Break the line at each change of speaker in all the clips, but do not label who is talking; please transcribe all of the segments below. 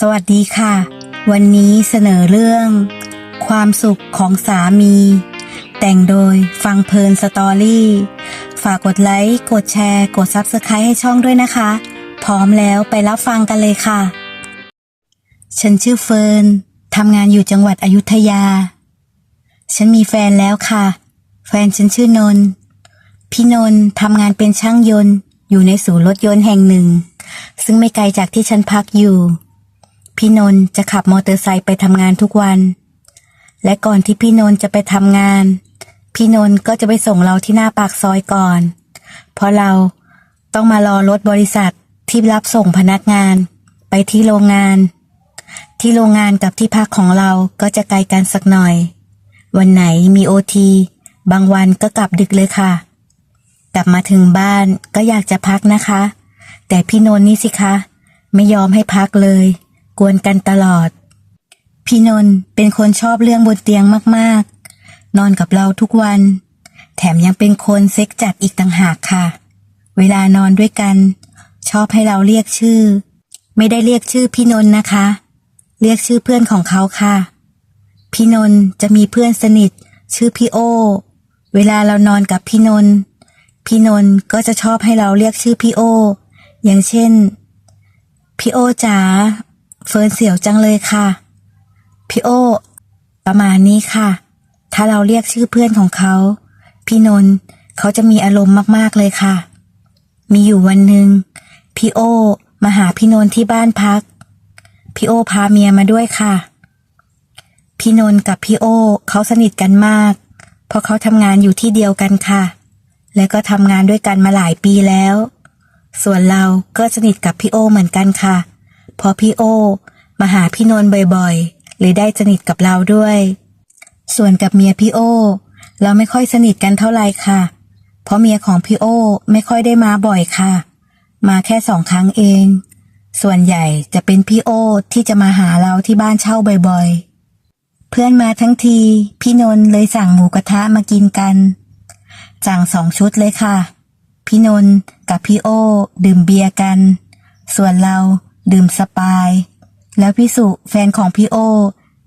สวัสดีค่ะ วันนี้เสนอเรื่อง ความสุขของสามี แต่งโดยฟังเพลินสตอรี่ ฝากกดไลค์ กดแชร์ กดซับสไครต์ให้ช่องด้วยนะคะ พร้อมแล้วไปรับฟังกันเลยค่ะ ฉันชื่อเฟิร์นทำงานอยู่จังหวัดอยุธยา ฉันมีแฟนแล้วค่ะ แฟนฉันชื่อนนท์พี่นนท์ทำงานเป็นช่างยนต์ อยู่ในศูนย์รถยนต์แห่งหนึ่ง ซึ่งไม่ไกลจากที่ฉันพักอยู่ พี่นนท์จะขับมอเตอร์ไซค์ไปทำงานทุกวัน และก่อนที่พี่นนท์จะไปทำงาน พี่นนท์ก็จะไปส่งเราที่หน้าปากซอยก่อน เพราะเราต้องมารอรถบริษัทที่รับส่งพนักงาน ไปที่โรงงาน ที่โรงงานกับที่พักของเราก็จะไกลกันสักหน่อย วันไหนมีโอทีบางวันก็กลับดึกเลยค่ะ กลับมาถึงบ้านก็อยากจะพักนะคะ แต่พี่นนท์นี่สิคะ ไม่ยอมให้พักเลย กวนกันตลอด พี่นนท์เป็นคนชอบเรื่องบนเตียงมากๆ นอนกับเราทุกวัน แถมยังเป็นคนเซ็กจัดอีกต่างหากค่ะ เวลานอนด้วยกัน ชอบให้เราเรียกชื่อ ไม่ได้เรียกชื่อพี่นนท์นะคะ เรียกชื่อเพื่อนของเขาค่ะ พี่นนท์จะมีเพื่อนสนิท ชื่อพี่โอ เวลาเรานอนกับพี่นนท์พี่นนท์ก็จะชอบให้เราเรียกชื่อพี่โอ อย่างเช่น พี่โอจ๋า เฟิร์นเสียวจังเลยค่ะ พี่โอ ประมาณนี้ค่ะ ถ้าเราเรียกชื่อเพื่อนของเขา พี่นนท์เขาจะมีอารมณ์มากๆเลยค่ะ มีอยู่วันหนึ่งพี่โอ มาหาพี่นนท์ที่บ้านพัก พี่โอพาเมียมาด้วยค่ะ พี่นนท์กับพี่โอเขาสนิทกันมาก เพราะเขาทำงานอยู่ที่เดียวกันค่ะ และก็ทำงานด้วยกันมาหลายปีแล้ว ส่วนเราก็สนิทกับพี่โอเหมือนกันค่ะ เพราะพี่โอ มาหาพี่นนท์บ่อยๆเลยได้สนิทกับเราด้วย ส่วนกับเมียพี่โอ เราไม่ค่อยสนิทกันเท่าไหร่ค่ะ เพราะเมียของพี่โอไม่ค่อยได้มาบ่อยค่ะ มาแค่สองครั้งเอง ส่วนใหญ่จะเป็นพี่โอที่จะมาหาเราที่บ้านเช่าบ่อยๆ เพื่อนมาทั้งที พี่นนท์เลยสั่งหมูกระทะมากินกันสั่งสองชุดเลยค่ะ พี่นนท์กับพี่โอ ดื่มเบียร์กัน ส่วนเรา ดื่มสปาย แล้วพี่สุแฟนของพี่โอ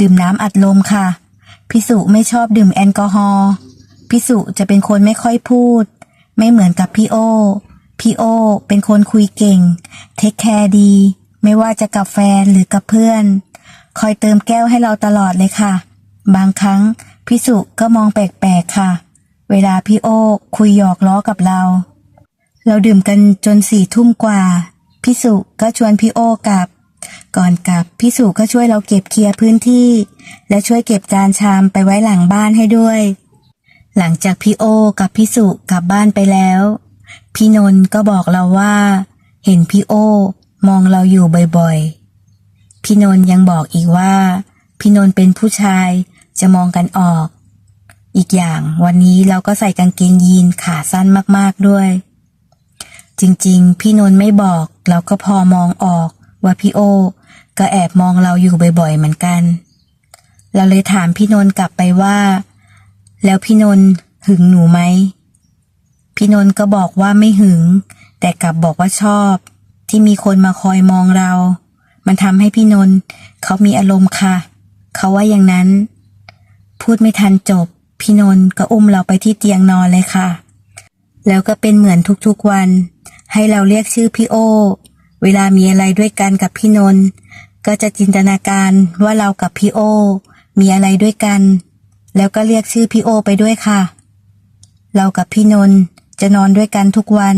ดื่มน้ำอัดลมค่ะ พี่สุไม่ชอบดื่มแอลกอฮอล์พี่สุจะเป็นคนไม่ค่อยพูด ไม่เหมือนกับพี่โอ พี่โอเป็นคนคุยเก่ง เทคแคร์ดี ไม่ว่าจะกับแฟนหรือกับเพื่อน คอยเติมแก้วให้เราตลอดเลยค่ะ บางครั้งพี่สุก็มองแปลกๆค่ะ เวลาพี่โอคุยหยอกล้อกับเรา เราดื่มกันจนสี่ทุ่มกว่า พี่สุก็ชวนพี่โอกลับ ก่อนกลับพี่สุก็ช่วยเราเก็บเคลียร์พื้นที่ และช่วยเก็บจานชามไปไว้หลังบ้านให้ด้วย หลังจากพี่โอกับพี่สุกลับบ้านไปแล้ว พี่นนท์ก็บอกเราว่า เห็นพี่โอมองเราอยู่บ่อยๆ พี่นนท์ยังบอกอีกว่า พี่นนท์เป็นผู้ชายจะมองกันออก อีกอย่างวันนี้เราก็ใส่กางเกงยีนขาสั้นมากๆด้วย จริงๆ พี่นนท์ไม่บอกเราก็พอมองออก ว่าพี่โอ ก็แอบมองเราอยู่บ่อยๆเหมือนกัน เราเลยถามพี่นนท์กลับไปว่า แล้วพี่นนท์หึงหนูไหมพี่นนท์ก็บอกว่าไม่หึง แต่กลับบอกว่าชอบ ที่มีคนมาคอยมองเรา มันทำให้พี่นนท์เขามีอารมณ์ค่ะ เขาว่าอย่างนั้น พูดไม่ทันจบ พี่นนท์ก็อุ้มเราไปที่เตียงนอนเลยค่ะ แล้วก็เป็นเหมือนทุกๆวัน ให้เราเรียกชื่อพี่โอ เวลามีอะไรด้วยกันกับพี่นนท์ก็จะจินตนาการว่าเรากับพี่โอ มีอะไรด้วยกัน แล้วก็เรียกชื่อพี่โอไปด้วยค่ะ เรากับพี่นนท์จะนอนด้วยกันทุกวัน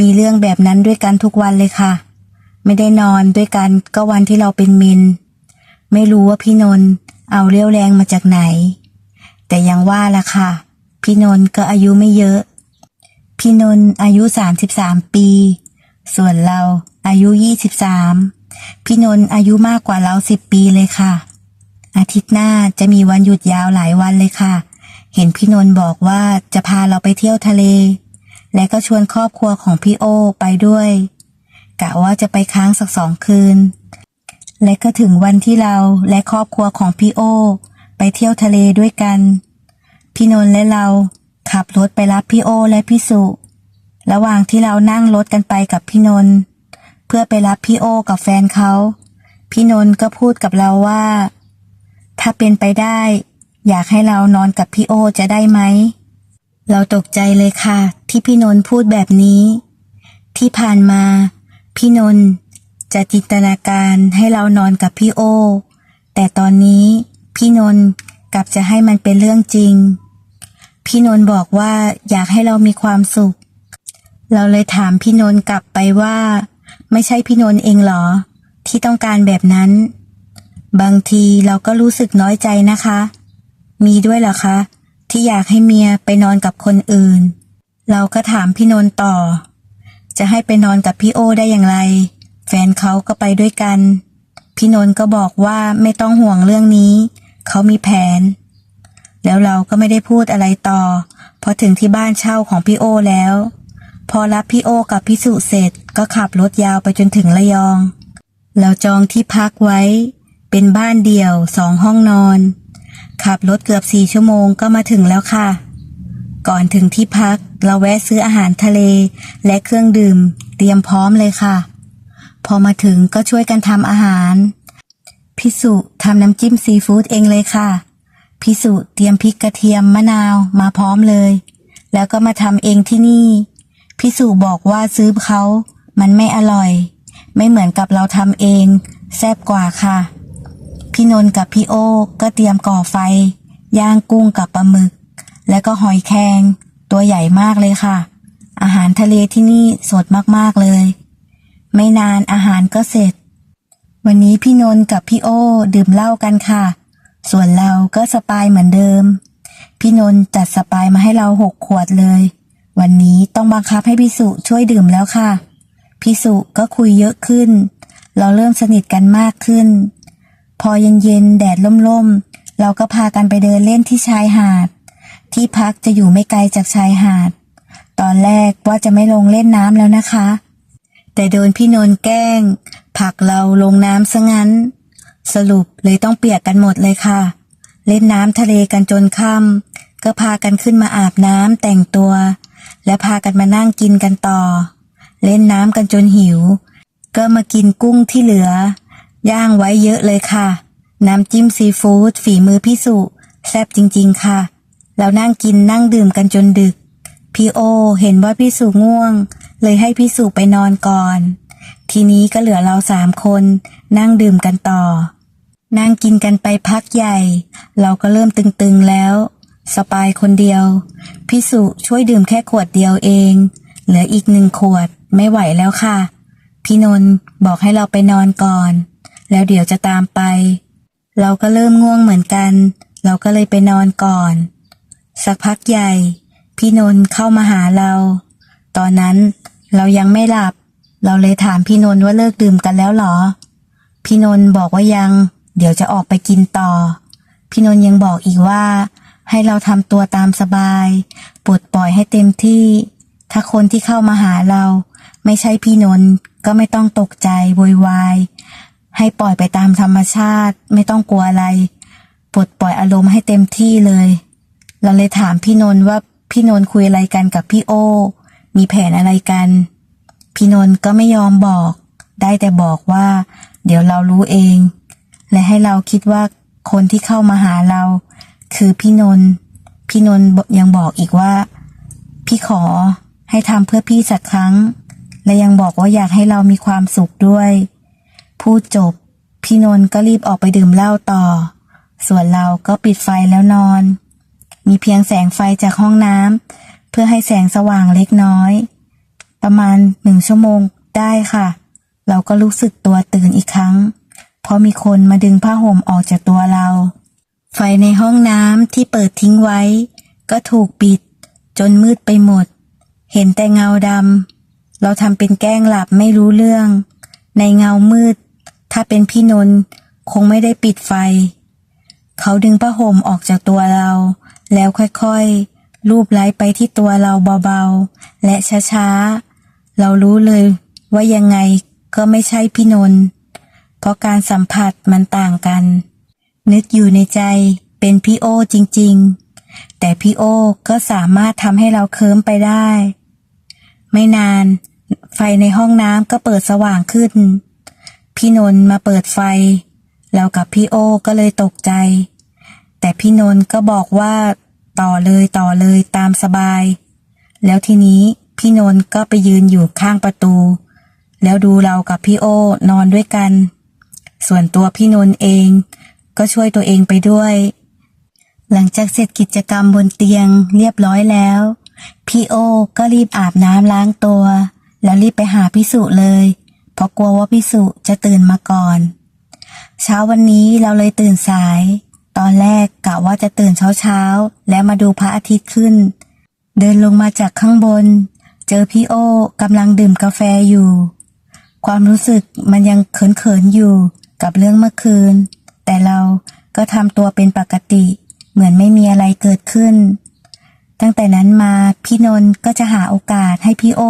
มีเรื่องแบบนั้นด้วยกันทุกวันเลยค่ะ ไม่ได้นอนด้วยกันก็วันที่เราเป็นมิน ไม่รู้ว่าพี่นนท์เอาเรี่ยวแรงมาจากไหน แต่ยังว่าละค่ะ พี่นนท์ก็อายุไม่เยอะ พี่นนท์อายุ 33 ปี ส่วนเราอายุ 23 พี่นนท์อายุมากกว่าเรา 10 ปีเลยค่ะ อาทิตย์หน้าจะมีวันหยุดยาวหลายวันเลยค่ะ เห็นพี่นนท์บอกว่าจะพาเราไปเที่ยวทะเล และก็ชวนครอบครัวของพี่โอไปด้วย กะว่าจะไปค้างสักสองคืน และก็ถึงวันที่เราและครอบครัวของพี่โอ ไปเที่ยวทะเลด้วยกัน พี่นนท์และเรา ขับรถไปรับพี่โอและพี่สุ ระหว่างที่เรานั่งรถกันไปกับพี่นนท์เพื่อไปรับพี่โอกับแฟนเขาพี่นนท์ก็พูดกับเราว่า ถ้าเป็นไปได้ อยากให้เรานอนกับพี่โอจะได้ไหม เราตกใจเลยค่ะ ที่พี่นนท์พูดแบบนี้ ที่ผ่านมา พี่นนท์จะจินตนาการให้เรานอนกับพี่โอ แต่ตอนนี้พี่นนท์กลับจะให้มันเป็นเรื่องจริง พี่นนท์บอกว่าอยากให้เรามีความสุข เราเลยถามพี่นนท์กลับไปว่า ไม่ใช่พี่นนท์เองหรอ ที่ต้องการแบบนั้น บางทีเราก็รู้สึกน้อยใจนะคะ มีด้วยเหรอคะ ที่อยากให้เมียไปนอนกับคนอื่น เราก็ถามพี่นนท์ต่อ จะให้ไปนอนกับพี่โอได้อย่างไร แฟนเขาก็ไปด้วยกัน พี่นนท์ก็บอกว่าไม่ต้องห่วงเรื่องนี้ เขามีแผน แล้วเราก็ไม่ได้พูดอะไรต่อ พอถึงที่บ้านเช่าของพี่โอแล้ว พอรับพี่โอกับพี่สุเสร็จก็ขับรถยาวไปจนถึงระยอง เราจองที่พักไว้ เป็นบ้านเดี่ยวสองห้องนอน ขับรถเกือบสี่ชั่วโมงก็มาถึงแล้วค่ะ ก่อนถึงที่พักเราแวะซื้ออาหารทะเล และเครื่องดื่ม เตรียมพร้อมเลยค่ะ พอมาถึงก็ช่วยกันทำอาหารพี่สุทำน้ำจิ้มซีฟู้ดเองเลยค่ะ พี่สุเตรียมพริกกระเทียมมะนาวมาพร้อมเลย แล้วก็มาทำเองที่นี่พี่สุบอกว่าซื้อเขามันไม่อร่อย ไม่เหมือนกับเราทำเอง แซ่บกว่าค่ะ พี่นนท์กับพี่โอ้ก็เตรียมก่อไฟ ย่างกุ้งกับปลาหมึก แล้วก็หอยแครงตัวใหญ่มากเลยค่ะ อาหารทะเลที่นี่สดมากๆเลย ไม่นานอาหารก็เสร็จ วันนี้พี่นนท์กับพี่โอ้ดื่มเหล้ากันค่ะ ส่วนเราก็สปายเหมือนเดิม พี่นนท์จัดสปายมาให้เราหกขวดเลย วันนี้ต้องบังคับให้พี่สุช่วยดื่มแล้วค่ะ พี่สุก็คุยเยอะขึ้น เราเริ่มสนิทกันมากขึ้น พอเย็นๆแดดล่มๆ เราก็พากันไปเดินเล่นที่ชายหาด ที่พักจะอยู่ไม่ไกลจากชายหาด ตอนแรกว่าจะไม่ลงเล่นน้ำแล้วนะคะ แต่โดนพี่นนท์แกล้งผลักเราลงน้ำซะงั้น สรุปเลยต้องเปียกกันหมดเลยค่ะ เล่นน้ำทะเลกันจนค่ำก็พากันขึ้นมาอาบน้ำแต่งตัว และพากันมานั่งกินกันต่อ เล่นน้ำกันจนหิว ก็มากินกุ้งที่เหลือย่างไว้เยอะเลยค่ะ น้ำจิ้มซีฟู้ดฝีมือพี่สุ แซ่บจริงๆค่ะแล้วนั่งกินนั่งดื่มกันจนดึก พี่โอเห็นว่าพี่สุง่วง เลยให้พี่สุไปนอนก่อน ทีนี้ก็เหลือเราสามคน นั่งดื่มกันต่อ นั่งกินกันไปพักใหญ่ เราก็เริ่มตึงๆแล้ว สปายคนเดียวพี่สุช่วยดื่มแค่ขวดเดียวเอง เหลืออีกหนึ่งขวดไม่ไหวแล้วค่ะ พี่นนท์บอกให้เราไปนอนก่อน แล้วเดี๋ยวจะตามไป เราก็เริ่มง่วงเหมือนกัน เราก็เลยไปนอนก่อน สักพักใหญ่ พี่นนท์เข้ามาหาเรา ตอนนั้นเรายังไม่หลับ เราเลยถามพี่นนท์ว่าเลิกดื่มกันแล้วเหรอ พี่นนท์บอกว่ายัง เดี๋ยวจะออกไปกินต่อ พี่นนท์ยังบอกอีกว่า ให้เราทำตัวตามสบายปลดปล่อยให้เต็มที่ ถ้าคนที่เข้ามาหาเรา ไม่ใช่พี่นนท์ก็ไม่ต้องตกใจโวยวายให้ปล่อยไปตามธรรมชาติไม่ต้องกลัวอะไรปลดปล่อยอารมณ์ให้เต็มที่เลย เราเลยถามพี่นนท์ว่าพี่นนท์คุยอะไรกันกับพี่โอ มีแผนอะไรกัน พี่นนท์ก็ไม่ยอมบอก ได้แต่บอกว่า เดี๋ยวเรารู้เอง และให้เราคิดว่าคนที่เข้ามาหาเรา คือพี่นนท์พี่นนท์ยังบอกอีกว่า พี่ขอให้ทำเพื่อพี่สักครั้ง และยังบอกว่าอยากให้เรามีความสุขด้วย พูดจบ พี่นนท์ก็รีบออกไปดื่มเหล้าต่อ ส่วนเราก็ปิดไฟแล้วนอน มีเพียงแสงไฟจากห้องน้ำเพื่อให้แสงสว่างเล็กน้อย ประมาณหนึ่งชั่วโมงได้ค่ะ เราก็รู้สึกตัวตื่นอีกครั้ง เพราะมีคนมาดึงผ้าห่มออกจากตัวเรา ไฟในห้องน้ำที่เปิดทิ้งไว้ ก็ถูกปิด จนมืดไปหมด เห็นแต่เงาดำเราทำเป็นแกล้งหลับไม่รู้เรื่อง ในเงามืด ถ้าเป็นพี่นนท์คงไม่ได้ปิดไฟ เขาดึงผ้าห่มออกจากตัวเรา แล้วค่อยๆลูบไล้ไปที่ตัวเราเบาๆ และช้าๆ เรารู้เลยว่ายังไงก็ไม่ใช่พี่นนท์เพราะการสัมผัสมันต่างกัน นึกอยู่ในใจเป็นพี่โอจริง ๆ แต่พี่โอก็สามารถทำให้เราเคิมไปได้ ไม่นาน ไฟในห้องน้ำก็เปิดสว่างขึ้น พี่นนท์มาเปิดไฟแล้วกับพี่โอก็เลยตกใจ แต่พี่นนท์ก็บอกว่า ต่อเลยต่อเลยตามสบาย แล้วทีนี้ พี่นนท์ก็ไปยืนอยู่ข้างประตู แล้วดูเรากับพี่โอนอนด้วยกัน ส่วนตัวพี่นนท์เอง ก็ช่วยตัวเองไปด้วย หลังจากเสร็จกิจกรรมบนเตียงเรียบร้อยแล้ว พี่โอก็รีบอาบน้ำล้างตัว แล้วรีบไปหาพี่สุเลย เพราะกลัวว่าพี่สุจะตื่นมาก่อน เช้าวันนี้เราเลยตื่นสาย ตอนแรกกะว่าจะตื่นเช้าเช้าๆและมาดูพระอาทิตย์ขึ้นเดินลงมาจากข้างบน เจอพี่โอกำลังดื่มกาแฟอยู่ ความรู้สึกมันยังเขินๆอยู่กับเรื่องเมื่อคืน แต่เราก็ทำตัวเป็นปกติ เหมือนไม่มีอะไรเกิดขึ้น ตั้งแต่นั้นมาพี่นนท์ก็จะหาโอกาสให้พี่โอ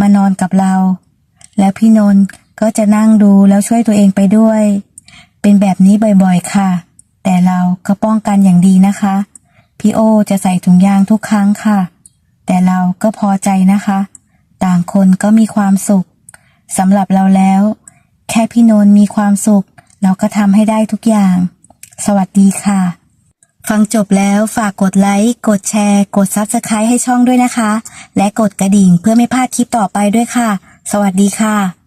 มานอนกับเรา แล้วพี่นนท์ก็จะนั่งดูแล้วช่วยตัวเองไปด้วย เป็นแบบนี้บ่อยๆค่ะ แต่เราก็ป้องกันอย่างดีนะคะ พี่โอจะใส่ถุงยางทุกครั้งค่ะ แต่เราก็พอใจนะคะ ต่างคนก็มีความสุขสำหรับเราแล้ว แค่พี่นนท์มีความสุข เราก็ทำให้ได้ทุกอย่าง สวัสดีค่ะ ฟังจบแล้วฝากกดไลค์ กดแชร์ กด Subscribe ให้ช่องด้วยนะคะ และกดกระดิ่งเพื่อไม่พลาดคลิปต่อไปด้วยค่ะ สวัสดีค่ะ